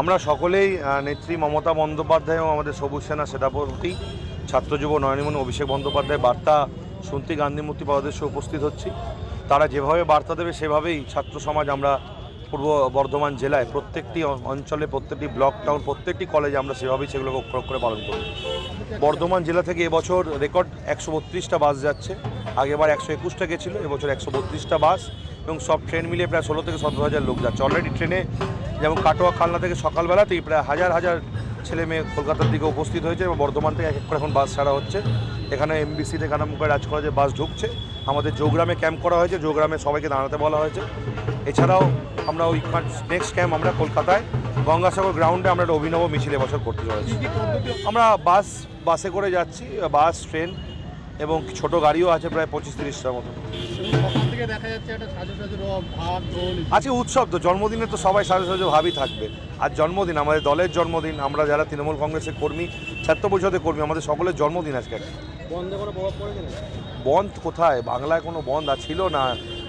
আমরা সকলেই নেত্রী মমতা বন্দ্যোপাধ্যায় এবং আমাদের সবুজ সেনা সেনাপতি, ছাত্র যুব নয়নিমন অভিষেক বন্দ্যোপাধ্যায় বার্তা শুনতে গান্ধী মূর্তি উপস্থিত হচ্ছি। তারা যেভাবে বার্তা দেবে, সেভাবেই ছাত্র সমাজ আমরা পূর্ব বর্ধমান জেলায় প্রত্যেকটি অঞ্চলে, প্রত্যেকটি ব্লক টাউন, প্রত্যেকটি কলেজে আমরা সেভাবেই সেগুলোকে অক্ষর করে পালন করি। বর্ধমান জেলা থেকে এবছর রেকর্ড একশো বত্রিশটা বাস যাচ্ছে। আগেবার একশো একুশটা গেছিল, এবছর একশো বত্রিশটা বাস এবং সব ট্রেন মিলিয়ে প্রায় ষোলো থেকে সতেরো হাজার লোক যাচ্ছে। অলরেডি ট্রেনে যেমন কাটোয়া খালনা থেকে সকালবেলাতেই প্রায় হাজার হাজার ছেলে মেয়ে কলকাতার দিকে উপস্থিত হয়েছে এবং বর্ধমান থেকে এক এখন বাস ছাড়া হচ্ছে। এখানে এমবিসি থেকে আরম্ভ রাজ কলেজে বাস ঢুকছে। আমাদের যোগগ্রামে ক্যাম্প করা হয়েছে যোগগ্রামে সবাইকে দাঁড়াতে বলা হয়েছে। এছাড়াও আমরা ওই নেক্সট ক্যাম্প আমরা কলকাতায় গঙ্গাসাগর গ্রাউন্ডে আমরা একটা অভিনব মিছিল এবছর করতে চলেছি। আমরা বাস, বাসে করে যাচ্ছি, বাস, ট্রেন এবং ছোট গাড়িও আছে প্রায় পঁচিশ তিরিশটার মতো। ঢোল। আজকে উৎসব তো জন্মদিনে তো সবাই সাজে সাজে ভাবই থাকবে। আর জন্মদিন আমাদের দলের জন্মদিন আমরা যারা তৃণমূল কংগ্রেসের কর্মী ছাত্র পরিষদের কর্মী আমাদের সকলের জন্মদিন আজকে। বন্ধ কোথায়? বাংলায় কোনো বন্ধ আর ছিল না।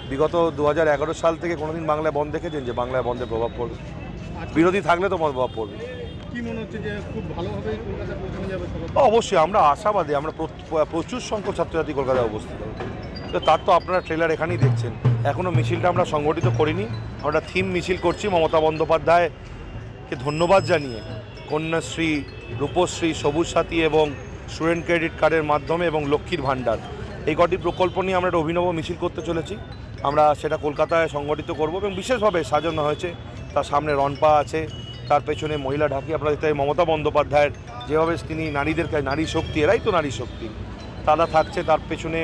বিগত দু হাজার এগারো সাল থেকে কোনোদিন বাংলায় বন্ধ দেখেছেন যে বাংলায় বন্ধের প্রভাব পড়বে? বিরোধী থাকলে তো প্রভাব পড়বে। অবশ্যই, আমরা আশাবাদী, আমরা প্রচুর সংখ্যক ছাত্রছাত্রী কলকাতায় অবস্থিত তো তার তো আপনারা ট্রেলার এখানেই দেখছেন। এখনও মিছিলটা আমরা সংগঠিত করিনি। আমরা থিম মিছিল করছি মমতা বন্দ্যোপাধ্যায়কে ধন্যবাদ জানিয়ে। কন্যাশ্রী, রূপশ্রী, সবুজ সাথী এবং স্টুডেন্ট ক্রেডিট কার্ডের মাধ্যমে এবং লক্ষ্মীর ভাণ্ডার। এই কটি প্রকল্প নিয়ে আমরা একটা অভিনব মিছিল করতে চলেছি। আমরা সেটা কলকাতায় সংগঠিত করব এবং বিশেষভাবে সাজানো হয়েছে। তার সামনে রনপা আছে তার পেছনে মহিলা ঢাকি, আপনারা দেখতে পাই মমতা বন্দ্যোপাধ্যায়ের। যেভাবে তিনি নারীদের কাছে, নারী শক্তি, এরাই তো নারী শক্তি। তারা থাকছে, তার পেছনে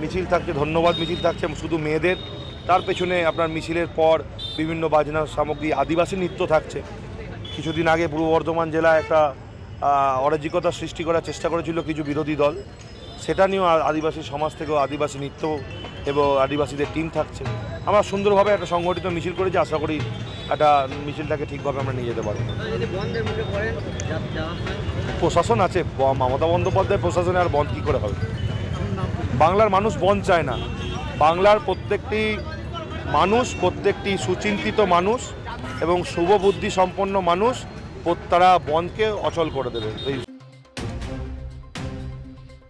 মিছিল থাকছে, ধন্যবাদ মিছিল থাকছে, শুধু মেয়েদের। তার পেছনে আপনার মিছিলের পর বিভিন্ন বাজনা সামগ্রী, আদিবাসী নৃত্য থাকছে। কিছুদিন আগে পূর্ব বর্ধমান জেলায় একটা অরাজকতা সৃষ্টি করার চেষ্টা করেছিল কিছু বিরোধী দল। সেটা নিয়েও আদিবাসী সমাজ থেকেও আদিবাসী নৃত্য এবং আদিবাসীদের টিম থাকছে। আমরা সুন্দরভাবে একটা সংগঠিত মিছিল করেছি, আশা করি একটা মিছিলটাকে ঠিকভাবে আমরা নিয়ে যেতে পারব। প্রশাসন আছে মমতা বন্দ্যোপাধ্যায় প্রশাসনে আর বন্ধ কী করে হবে? বাংলার মানুষ বন্ধ চায় না। বাংলার প্রত্যেকটি মানুষ প্রত্যেকটি সুচিন্তিত মানুষ এবং শুভ বুদ্ধি সম্পন্ন মানুষ তারা বনকে অচল করে দেবে। এই